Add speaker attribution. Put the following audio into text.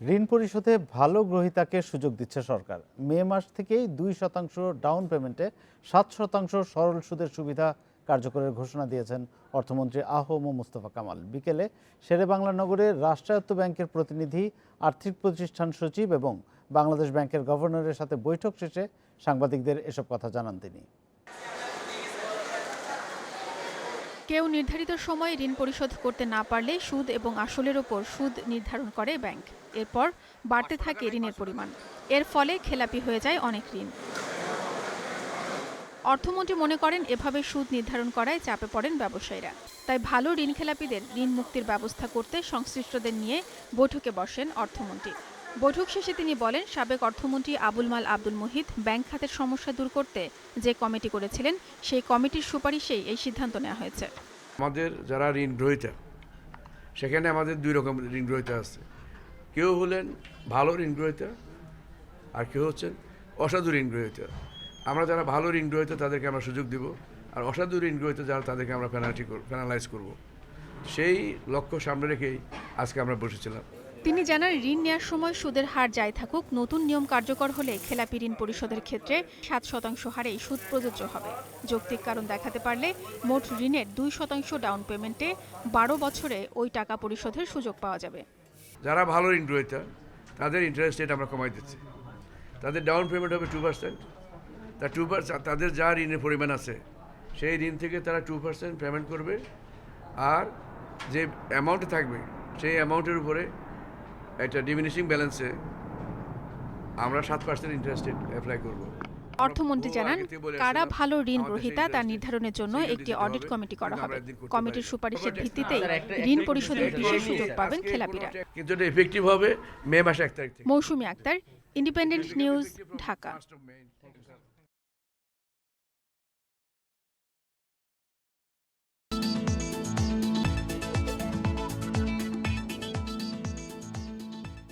Speaker 1: ঋণ পরিশোধে ভালো গ্রহীতাকে সুযোগ দিচ্ছে সরকার। মে মাস থেকেই দুই শতাংশ ডাউন পেমেন্টে সাত শতাংশ সরল সুদের সুবিধা কার্যকরের ঘোষণা দিয়েছেন অর্থমন্ত্রী আহম মুস্তফা কামাল। বিকেলে শেরে বাংলা নগরে রাষ্ট্রায়ত্ত ব্যাংকের প্রতিনিধি, আর্থিক প্রতিষ্ঠান সচিব এবং বাংলাদেশ ব্যাংকের গভর্নরের সাথে বৈঠক শেষে সাংবাদিকদের এসব কথা জানান তিনি।
Speaker 2: কেউ নির্ধারিত সময়ে ঋণ পরিশোধ করতে না পারলে সুদ এবং আসলের ওপর সুদ নির্ধারণ করে ব্যাংক। এরপর বাড়তে থাকে ঋণের পরিমাণ। এর ফলে খেলাপি হয়ে যায় অনেক ঋণ। অর্থমন্ত্রী মনে করেন এভাবে সুদ নির্ধারণ করায় চাপে পড়েন ব্যবসায়ীরা। তাই ভালো ঋণ খেলাপিদের ঋণ মুক্তির ব্যবস্থা করতে সংশ্লিষ্টদের নিয়ে বৈঠকে বসেন অর্থমন্ত্রী। বৈঠক শেষে তিনি বলেন, সাবেক অর্থমন্ত্রী আবুল মাল আব্দুল মুহিত ব্যাংক খাতের সমস্যা দূর করতে যে কমিটি করেছিলেন, সেই কমিটির সুপারিশেই এই সিদ্ধান্ত নেওয়া হয়েছে।
Speaker 3: আমাদের যারা ঋণ গ্রহীতা, সেখানে আমাদের দুই রকম ঋণ গ্রহীতা আছে। কেউ হলেন ভালো ঋণ গ্রহীতা আর কেউ হচ্ছেন অসাধু ঋণ গ্রহীতা। আমরা যারা ভালো ঋণ গ্রহীতা, তাদেরকে আমরা সুযোগ দিব। আর অসাধু ঋণ গ্রহীতা যারা, তাদেরকে আমরা পেনাল্টি পেনালাইজ করব। সেই লক্ষ্য সামনে রেখেই আজকে আমরা বসেছিলাম।
Speaker 2: তিনি জানান, ঋণ নেওয়ার সময় সুদের হার যাই থাকুক, নতুন নিয়ম কার্যকর হলে খেলাপি ঋণ পরিশোধের ক্ষেত্রে সাত শতাংশ হারেই সুদ প্রযোজ্য হবে। যৌক্তিক কারণ দেখাতে পারলে মোট ঋণের দুই শতাংশ ডাউন পেমেন্টে বারো বছরে ওই টাকা পরিশোধের সুযোগ পাওয়া যাবে।
Speaker 3: যারা ভালো গ্রহীতা তাদের ইন্টারেস্ট রেট আমরা কমাই দিচ্ছি। তাদের ডাউন পেমেন্ট হবে টু পার্সেন্ট তা টু তাদের যা ঋণের পরিমাণ আছে, সেই ঋণ থেকে তারা টু পার্সেন্ট পেমেন্ট করবে। আর যে অ্যামাউন্ট থাকবে, সেই অ্যামাউন্টের উপরে একটা ডিমিনিশিং ব্যালেন্সে আমরা সাত পার্সেন্ট ইন্টারেস্ট রেট অ্যাপ্লাই করব।
Speaker 2: অর্থমন্ত্রী জানান কারা ভালো ঋণ গ্রহীতা তা নির্ধারণের জন্য একটি অডিট কমিটি করা হবে। কমিটির সুপারিশের ভিত্তিতেই ঋণ পরিশোধের বিশেষ সুযোগ পাবেন খেলাপিরা।
Speaker 3: কিন্তু এটা এফেক্টিভ হবে মে মাসে এক তারিখ থেকে।
Speaker 2: Mousumi Akhtar independent news Dhaka.